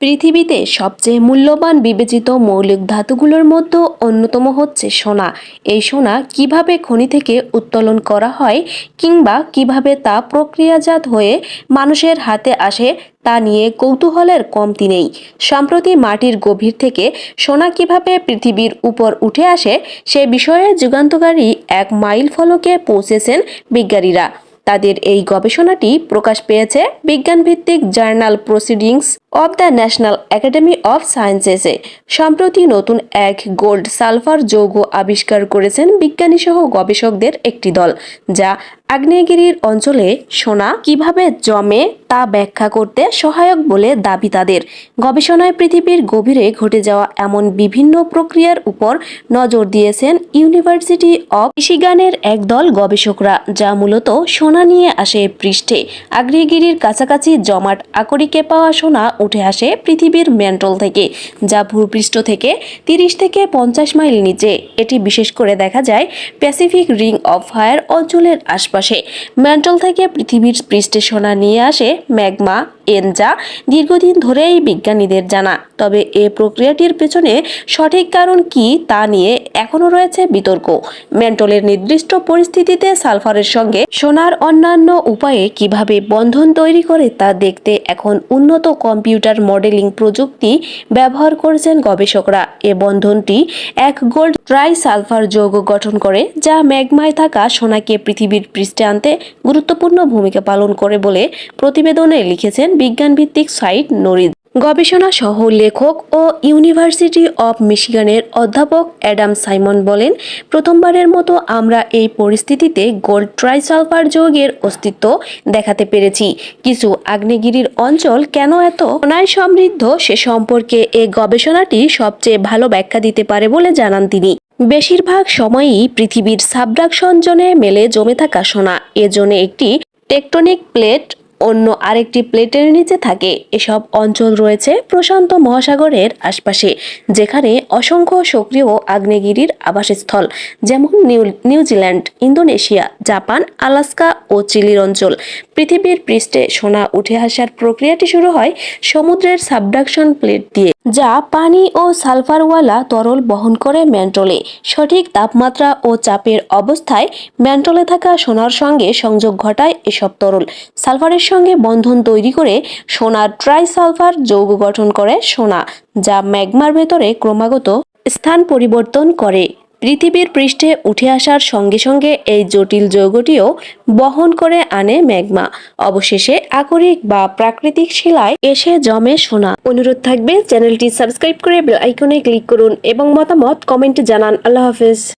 পৃথিবীতে সবচেয়ে মূল্যবান বিবেচিত মৌলিক ধাতুগুলোর মধ্যে অন্যতম হচ্ছে সোনা। এই সোনা কীভাবে খনি থেকে উত্তোলন করা হয় কিংবা কীভাবে তা প্রক্রিয়াজাত হয়ে মানুষের হাতে আসে তা নিয়ে কৌতূহলের কমতি নেই। সম্প্রতি মাটির গভীর থেকে সোনা কীভাবে পৃথিবীর উপর উঠে আসে সে বিষয়ে যুগান্তকারী এক মাইল ফলকে পৌঁছেছেন বিজ্ঞানীরা। তাদের এই গবেষণাটি প্রকাশ পেয়েছে বিজ্ঞানভিত্তিক journal Proceedings of the National Academy of সায়েন্সেসে সম্প্রতি নতুন এক গোল্ড সালফার যৌগ আবিষ্কার করেছেন বিজ্ঞানীসহ গবেষকদের একটি দল, যা আগ্নেয়গিরির অঞ্চলে সোনা কীভাবে জমে তা ব্যাখ্যা করতে সহায়ক বলে দাবি তাদের। গবেষণায় পৃথিবীর গভীরে ঘটে যাওয়া এমন বিভিন্ন প্রক্রিয়ার উপর নজর দিয়েছেন ইউনিভার্সিটি অব মিশিগানের একদল গবেষকরা, যা মূলত সোনা নিয়ে আসে পৃষ্ঠে। আগ্নেয়গিরির কাছাকাছি জমাট আকরিকে পাওয়া সোনা উঠে আসে পৃথিবীর ম্যান্টল থেকে, যা ভূপৃষ্ঠ থেকে তিরিশ থেকে পঞ্চাশ মাইল নিচে। এটি বিশেষ করে দেখা যায় প্যাসিফিক রিং অফ ফায়ার অঞ্চলের আশপাশে। ম্যান্টল থেকে পৃথিবীর পৃষ্ঠে সোনা নিয়ে আসে ম্যাগমা এন যা দীর্ঘদিন ধরেই বিজ্ঞানীদের জানা। তবে এ প্রক্রিয়াটির পেছনে সঠিক কারণ কি তা নিয়ে এখনও রয়েছে বিতর্ক। ম্যান্টলের নির্দিষ্ট পরিস্থিতিতে সালফারের সঙ্গে সোনার অন্যান্য উপায়ে কীভাবে বন্ধন তৈরি করে তা দেখতে এখন উন্নত কম্পিউটার মডেলিং প্রযুক্তি ব্যবহার করেছেন গবেষকরা। এ বন্ধনটি এক গোল্ড ট্রাই সালফার যৌগ গঠন করে, যা ম্যাগমায় থাকা সোনাকে পৃথিবীর পৃষ্ঠে আনতে গুরুত্বপূর্ণ ভূমিকা পালন করে বলে প্রতিবেদনে লিখেছেন বিজ্ঞানভিত্তিক সাইট নরিদ। গবেষণা সহ লেখক ও ইউনিভার্সিটি অব মিশিগানের অধ্যাপক অ্যাডাম সাইমন বলেন, প্রথমবারের মতো আমরা এই পরিস্থিতিতে গোল্ড ট্রাইসালফার যৌগের অস্তিত্ব দেখাতে পেরেছি। কিছু আগ্নেয়গিরির অঞ্চল কেন এত? সোনায় সমৃদ্ধ, সে সম্পর্কে এই গবেষণাটি সবচেয়ে ভালো ব্যাখ্যা দিতে পারে বলে জানান তিনি। বেশিরভাগ সময়ই পৃথিবীর সাবডাকশন জোনে মেলে জমে থাকা সোনা। এ জোনে একটি টেকটনিক প্লেট অন্য আরেকটি প্লেটের নিচে থাকে। এসব অঞ্চল রয়েছে প্রশান্ত মহাসাগরের আশপাশে, যেখানে অসংখ্য সক্রিয় আগ্নেয়গিরির আবাসস্থল, যেমন New New Zealand Indonesia, Japan, Alaska ও চিলির অঞ্চল। পৃথিবীর পৃষ্ঠে সোনা উঠে আসার প্রক্রিয়াটি শুরু হয় সমুদ্রের সাবডাকশন প্লেট দিয়ে, যা পানি ও সালফারওয়ালা তরল বহন করে ম্যান্টলে সঠিক তাপমাত্রা ও চাপের অবস্থায় ম্যান্টলে থাকা সোনার সঙ্গে সংযোগ ঘটায় এসব তরল। সালফারের সঙ্গে বন্ধন তৈরি করে সোনার ট্রাইসালফার যৌগ গঠন করে সোনা, যা ম্যাগমার ভেতরে ক্রমাগত স্থান পরিবর্তন করে। পৃথিবীর পৃষ্ঠে উঠে আসার সঙ্গে সঙ্গে এই জটিল যৌগটিও বহন করে আনে ম্যাগমা। অবশেষে আকরিক বা প্রাকৃতিক শিলায় এসে জমে সোনা। অনুরোধ থাকবে চ্যানেলটি সাবস্ক্রাইব করে বেল আইকনে ক্লিক করুন এবং মতামত কমেন্টে জানান। আল্লাহ হাফেজ।